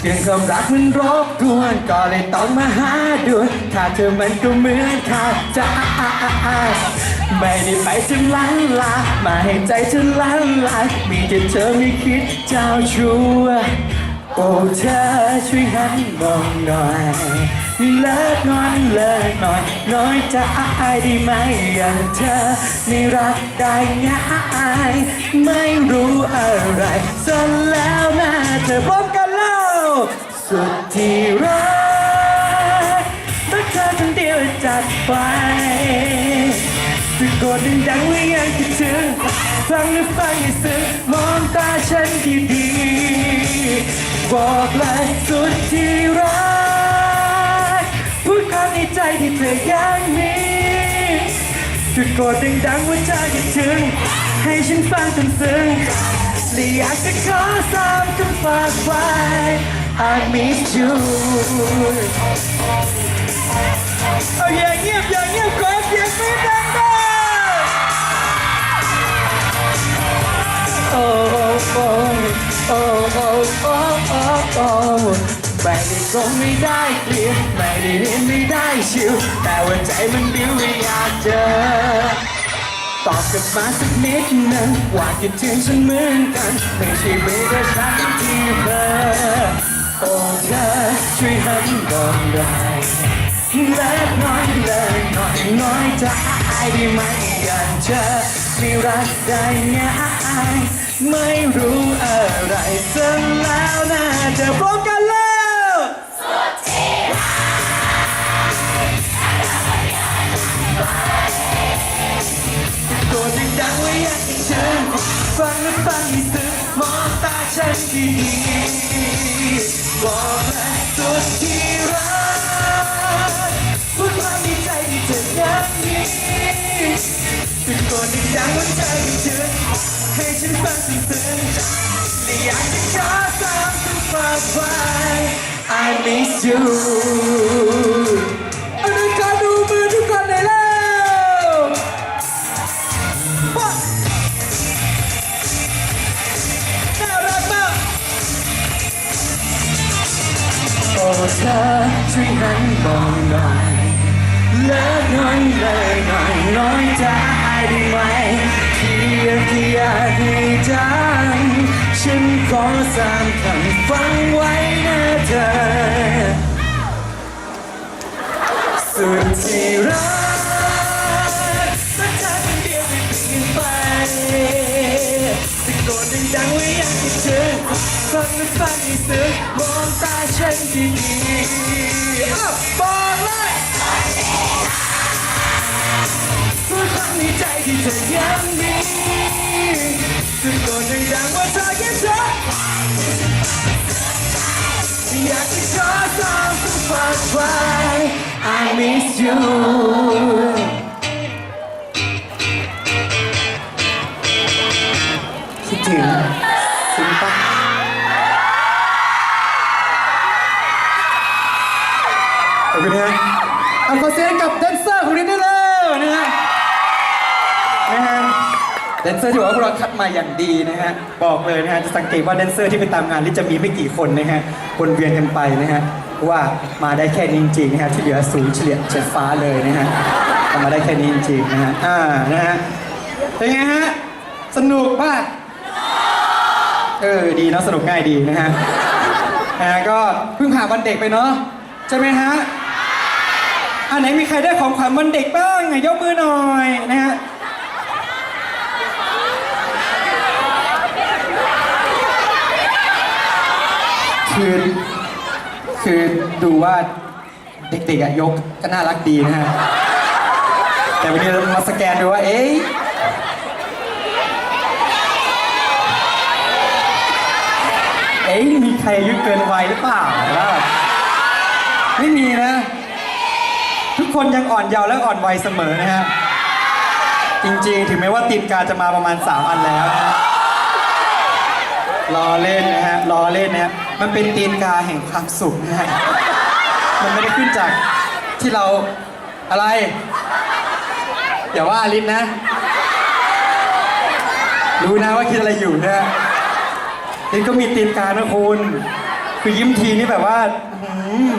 เสียงความรักมันรบกวนก็เลยต้องมาหาด่วนถ้าเธอมันก็เหมือนขาดใจไม่ได้ไปจนล้านลามาให้ใจจนล้านลามีแต่เธอไม่คิดเจ้าชู้โอ้เธอช่วยหันมองหน่อย เลิกงอนเลิกหน่อย น้อยจะอายได้ไหมอย่างเธอไม่รักได้ง่ายไม่รู้อะไรซะแล้วนะเธอพบกันแล้วสุดที่รักรักเธอคนเดียวจัดไปตะโกนดังๆว่ายังคิดถึงฟังหรือฟังให้ซึ้งมองตาฉันดีๆบอกเลยสุดที่รัก ใจที่เธอยังมีตะโกนดังๆว่าเธอคิดถึง ให้ฉันฟังจนซึ้งและอยากจะขอสามคำฝากไว้ I miss you เอาอย่างเงียบอย่างเงียบขอเสียงไม่ดังได้โอ้โอ้โอ้โอ้โอ้โอ้โอ้ไม่ได้คงไม่ได้เกลียดไม่ได้เห็นไม่ได้ชิว แต่ว่าใจมันบิ้วอยากเจอ ตอบกลับมาสักนิดนึงว่าคิดถึงฉันเหมือนกันไม่ใช่เวลาฉันที่เพ้อโอ้เธอช่วยหันมองหน่อยเล็กน้อยเล็กน้อยน้อยใจได้ไหมอย่างเธอไม่รักได้ง่ายไม่รู้อะไรซะแล้วนะจะพบกันแล้ว ดนดังว่าอยากให้เธอฟังและฟังให้ซึ้งมองตาฉันดีๆบอกและสุดที่รักพูดความในใจที่เธอยังมีตะโกนดังๆว่าเธอคิดถึงให้ฉันฟังซึ้งๆและอยากจะขอสามคำฝากไว้ I miss you โอ้เธอช่วยหันมองหน่อยเลิกน้อยเลยหน่อยน้อยจะอายได้ไหมเพียงที่อยากให้จำฉันขอสามคำฟังไว้นะเธอสุดที่ กนดังๆไว่าอยากคิดถึงฟังและฟังให้ซึ้งมองตาฉันดีๆอ้าวบอกเลยพูดความในใจที่เธอยังมีตะโกนดังๆว่าเธอยังเธออยากจะขอสองคำฝากไว้ I miss you ถึงซึ้งปะขอบคุณนะฮะเอาขอเสียงกับแดนเซอร์ของนี้ได้เลยนะฮะนะฮะแดนเซอร์ที่บอกว่าพวกเราคัดมาอย่างดีนะฮะบอกเลยนะฮะจะสังเกตว่าแดนเซอร์ที่ไปตามงานนี่จะมีไม่กี่คนนะฮะวนเวียนกันไปนะฮะว่ามาได้แค่นี้จริงๆนะฮะที่เหลือสูงเฉลี่ยเฉดฟ้าเลยนะฮะทำมาได้แค่นี้จริงๆนะฮะอ่านะฮะเป็นไงฮะสนุกมาก เออดีเนาะสนุกง่ายดีนะฮะนะฮะก็เพิ่งผ่านวันเด็กไปเนาะใช่ไหมฮะอันไหนมีใครได้ของขวัญวันเด็กบ้างยกมือหน่อยนะฮะคือคือดูว่าเด็กๆอะยกก็น่ารักดีนะฮะ แต่วันนี้เรามาสแกนดูว่า เอ๊ะ เอ๊ะมีใครอายุเกินวัยหรือเปล่าไม่มีนะ ทุกคนยังอ่อนเยาว์และอ่อนวัยเสมอนะฮะ จริงๆ ถึงแม้ว่าติดกาจะมาประมาณ 3 อันแล้วนะรอเล่นนะฮะรอเล่นนะฮะมันเป็นตีนกาแห่งความสุขนะฮะมันไม่ได้ขึ้นจากที่เราอะไร อย่าว่าลินนะ รู้นะว่าคิดอะไรอยู่นะฮะ นี่ก็มีตีนกานะคุณคือยิ้มทีนี่แบบว่าอื้อหือ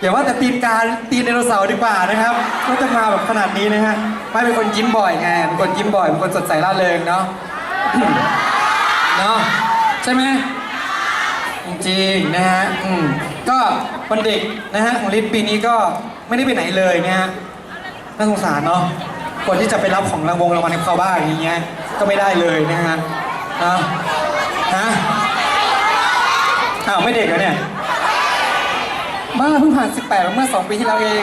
อย่าว่าแต่ตีนกาตีนไดโนเสาร์ดีกว่านะครับก็จะมาแบบขนาดนี้นะฮะไม่เป็นคนยิ้มบ่อยไงเป็นคนยิ้มบ่อยเป็นคนสดใสร่าเริงเนาะ เนาะใช่ไหมจริงๆนะฮะอืมก็วันเด็กนะฮะของลิศปีนี้ก็ไม่ได้ไปไหนเลยนะฮะน่าสงสารเนาะคนที่จะไปรับของรางวงรางวัลให้เขาบ้างอย่างเงี้ยก็ไม่ได้เลยนะฮะเนาะ อ้าวไม่เด็กเหรอเนี่ย บ้าเพิ่งผ่าน 18มาเมื่อ 2 ปีที่แล้วเอง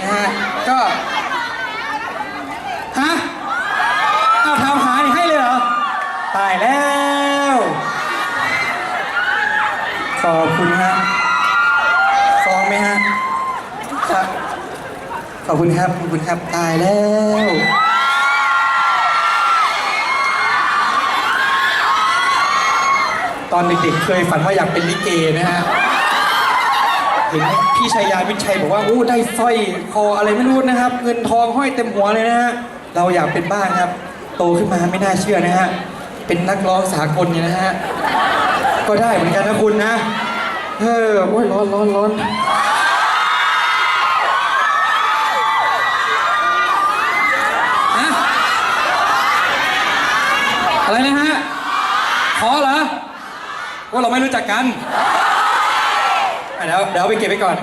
นะฮะก็ฮะเอาทำหายให้เลยเหรอ ตายแล้ว ขอบคุณฮะฟ้องไหมฮะครับขอบคุณครับ ขอบคุณครับ ตายแล้ว ตอนเด็กๆเคยฝันว่าอยากเป็นลิเกนะฮะเห็นพี่ชายยาวิชัยบอกว่าโอ้ได้สร้อยคออะไรไม่รู้นะครับ เงินทองห้อยเต็มหัวเลยนะฮะเราอยากเป็นบ้างครับ โตขึ้นมาไม่น่าเชื่อนะฮะเป็นนักร้องสากลเนี่ยนะฮะก็ได้เหมือนกันนะคุณนะเออโอ้ยร้อนร้อนร้อนฮะอะไรนะฮะ ขอเหรอ ว่าเราไม่รู้จักกันอะเดี๋ยวเดี๋ยวเอาไปเก็บไว้ก่อน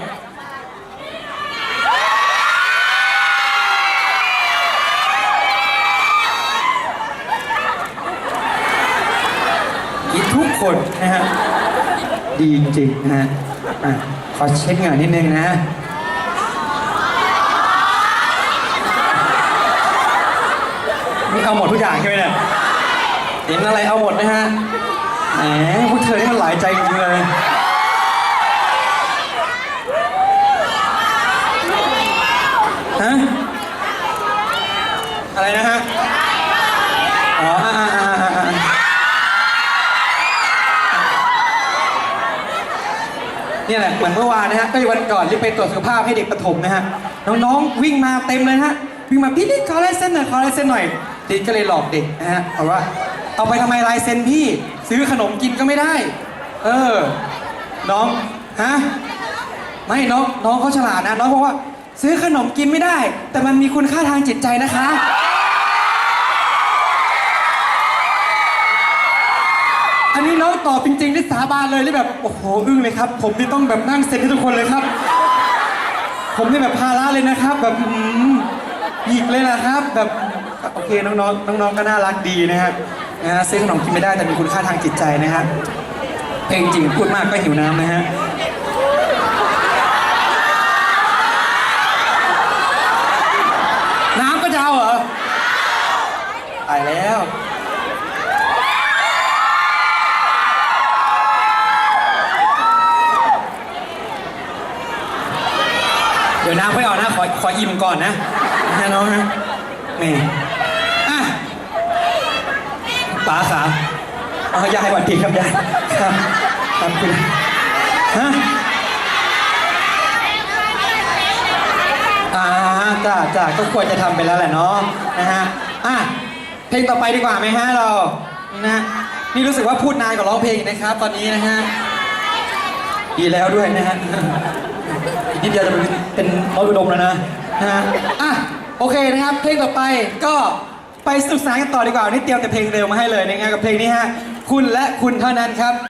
กินทุกคนนะฮะ ดีจริงๆนะฮะอะขอเช็คงานนิดนึงนะ นี่เอาหมดทุกอย่างใช่ไหมเนี่ย เห็นอะไรเอาหมดนะฮะ แหมพวกเธอนี่มันหลายใจจริงๆเลย ฮะ อะไรนะฮะ อ๋ออ่าอ่าอ่าอ่าอ่าเนี่ยแหละเหมือนเมื่อวานนะฮะก็วันก่อนที่ไปตรวจสุขภาพให้เด็กประถมนะฮะ น้องๆวิ่งมาเต็มเลยนะฮะ วิ่งมาพี่นี่ขอลายเส้นหน่อยขอลายเส้นหน่อยติดก็เลยหลอกเด็กนะฮะเอาว่าเอาไปทำไมลายเซ็นพี่ ซื้อขนมกินก็ไม่ได้ เออ น้อง ฮะ ไม่น้อง น้องเขาฉลาดนะ น้องบอกว่า ซื้อขนมกินไม่ได้ แต่มันมีคุณค่าทางจิตใจนะคะ อันนี้น้องตอบจริงๆที่สาบานเลยที่แบบ โอ้โห อึ้งเลยครับ ผมนี่ต้องแบบนั่งเซ็นให้ทุกคนเลยครับ ผมนี่แบบภาระเลยนะครับ แบบอืมหยิกเลยนะครับ แบบ โอเค น้องๆ น้องๆ ก็น่ารักดีนะฮะ นะฮะซื้อขนมกินไม่ได้แต่มีคุณค่าทางจิตใจนะฮะเพลงจริงพูดมากก็หิวน้ำนะฮะน้ำก็จะเอาเหรอตายแล้ว เดี๋ยวน้ำไม่เอานะขอขออิ่มก่อนนะนะน้องนะนี่อะ ป๋าขาเอายายหวัดดีครับยายครับครับคุณฮะอ่าจ้าจ้าก็ควรจะทำไปแล้วแหละเนาะนะฮะอะเพลงต่อไปดีกว่าไหมฮะเรานะฮะนี่รู้สึกว่าพูดนานกว่าร้องเพลงนะครับ ตอนนี้นะฮะดีแล้วด้วยนะฮะอีกนิดเดียวจะเป็นเป็นร้อยอุดมแล้วนะนะฮะอะโอเคนะครับ เพลงต่อไปก็ ไปสนุกสนานกันต่อดีกว่าวันนี่เตรียมแต่เพลงเร็วมาให้เลยนะครับกับเพลงนี้ฮะ คุณและคุณเท่านั้นครับ